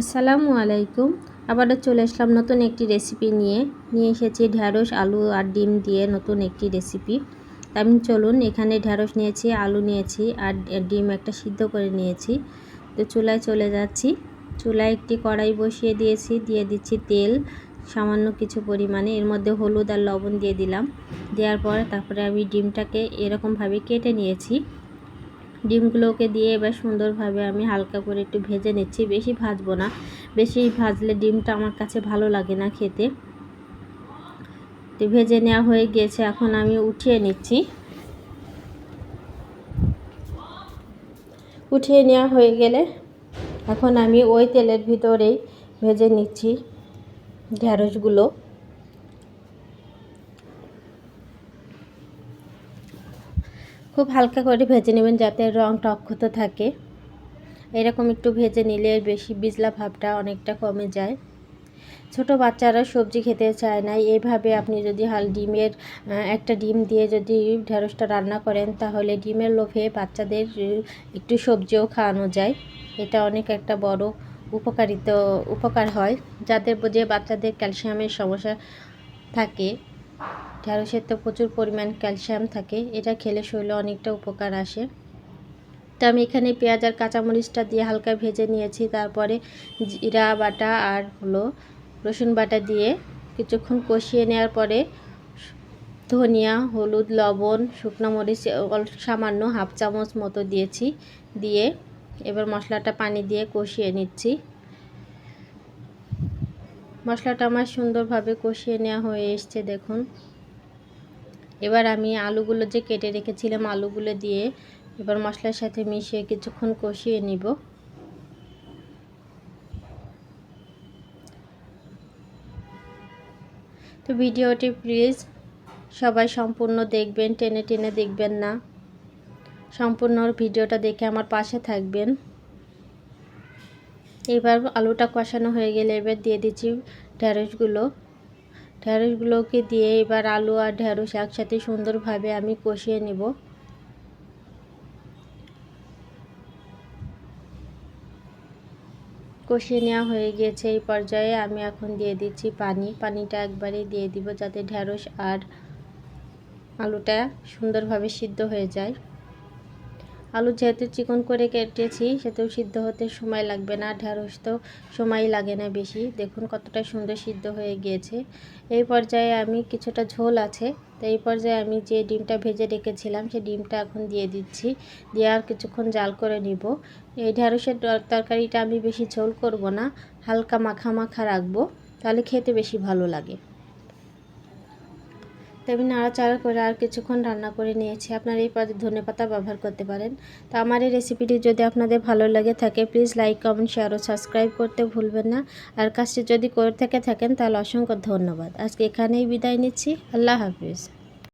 আসসালামু আলাইকুম। আবারও চলে আসলাম নতুন একটি রেসিপি নিয়ে। নিয়ে এসেছি ঢ্যাঁড়স আলু আর ডিম দিয়ে নতুন একটি রেসিপি আমি চলুন, এখানে ঢ্যাঁড়স নিয়েছি, আলু নিয়েছি আর ডিম একটা সিদ্ধ করে নিয়েছি। তো চুলায় চলে যাচ্ছি। চুলায় একটি কড়াই বসিয়ে দিয়েছি, দিয়ে দিচ্ছি তেল, সামান্য কিছু পরিমাণে। এর মধ্যে হলুদ আর লবণ দিয়ে দিলাম। দেওয়ার পর তারপরে আমি ডিমটাকে এরকমভাবে কেটে নিয়েছি। ডিমগুলোকে দিয়ে এবার সুন্দরভাবে আমি হালকা করে একটু ভেজে নিচ্ছি। বেশি ভাজবো না। বেশি ভাজলে ডিমটা আমার কাছে ভালো লাগে না খেতে। তো ভেজে নেওয়া হয়ে গিয়েছে এখন আমি উঠিয়ে নিচ্ছি। উঠিয়ে নেওয়া হয়ে গেলে এখন আমি ওই তেলের ভিতরেই ভেজে নিচ্ছি। ঢ্যাঁড়সগুলো খুব হালকা করে ভেজে নেবেন যাতে রঙটা অক্ষত থাকে। এরকম একটু ভেজে নিলে বেশি বিজলা ভাবটা অনেকটা কমে যায়। ছোট বাচ্চারা সবজি খেতে চায় না। এইভাবে আপনি যদি হাল ডিমের একটা ডিম দিয়ে যদি ঢেঁড়সটা রান্না করেন, তাহলে ডিমের লোভে বাচ্চাদের একটু সবজিও খাওয়ানো যায়। এটা অনেক একটা বড় উপকারিত, উপকার হয়। যাদের, যে বাচ্চাদের ক্যালসিয়ামের সমস্যা থাকে ঢ্যাঁড়সের তো প্রচুর পরিমাণ ক্যালসিয়াম থাকে, এটা খেলে শরীরে অনেকটা উপকার আসে। তো আমি এখানে পেঁয়াজ আর কাঁচামরিচটা দিয়ে হালকা ভেজে নিয়েছি, তারপরে জিরা বাটা আর হলো রসুন বাটা দিয়ে কিছুক্ষণ কষিয়ে নেওয়ার পরে ধনিয়া, হলুদ, লবণ, শুকনো মরিচ সামান্য হাফ চামচ মতো দিয়েছি, দিয়ে এবার মশলাটা পানি দিয়ে কষিয়ে নিচ্ছি। মশলাটা আমার সুন্দরভাবে কষিয়ে নেওয়া হয়ে এসছে, দেখুন। এবার আমি আলুগুলো যে কেটে রেখেছিলাম আলুগুলো দিয়ে এবার মশলার সাথে মিশিয়ে কিছুক্ষণ কষিয়ে নিব। তো ভিডিওটি প্লিজ সবাই সম্পূর্ণ দেখবেন, টেনে টেনে দেখবেন না। সম্পূর্ণ ভিডিওটা দেখে আমার পাশে থাকবেন। এবার আলুটা কষানো হয়ে গেলে এবার দিয়ে দিচ্ছি ঢ্যাঁড়সগুলো ঢ্যাঁড়সগুলোকে দিয়ে এবার আলু আর ঢ্যাঁড়স একসাথে সুন্দরভাবে আমি কষিয়ে নেব। কষিয়ে নেওয়া হয়ে গিয়েছে, এই পর্যায়ে আমি এখন দিয়ে দিচ্ছি পানি। পানিটা একবারে দিয়ে দিব যাতে ঢ্যাঁড়স আর আলুটা সুন্দরভাবে সিদ্ধ হয়ে যায়। আলু যেহেতু চিকন করে কেটেছি সেহেতু সিদ্ধ হতে সময় লাগবে না ঢ্যাঁড়স তো সময় লাগে না বেশি। দেখুন কতটা সুন্দর সিদ্ধ হয়ে গিয়েছে। এই পর্যায়ে আমি কিছুটা ঝোল আছে, তো এই পর্যায়ে আমি যে ডিমটা ভেজে রেখেছিলাম সেই ডিমটা এখন দিয়ে দিচ্ছি। দিয়ে আর কিছুক্ষণ জাল করে নিব। এই ঢ্যাঁড়সের তরকারিটা আমি বেশি ঝোল করব না, হালকা মাখা মাখা রাখব, তাহলে খেতে বেশি ভালো লাগে। তো আমি নাড়াচাড়া করে আর কিছুক্ষণ রান্না করে নিয়েছি। আপনারা এই পদে ধনে পাতা ব্যবহার করতে পারেন। তো আমার এই রেসিপিটি যদি আপনাদের ভালো লাগে থাকে প্লিজ লাইক কমেন্ট শেয়ার ও সাবস্ক্রাইব করতে ভুলবেন না। আর কাজটি যদি করে থেকে, থাকেন, তাহলে অসংখ্য ধন্যবাদ। আজকে এখানেই বিদায় নিচ্ছি। আল্লাহ হাফিজ।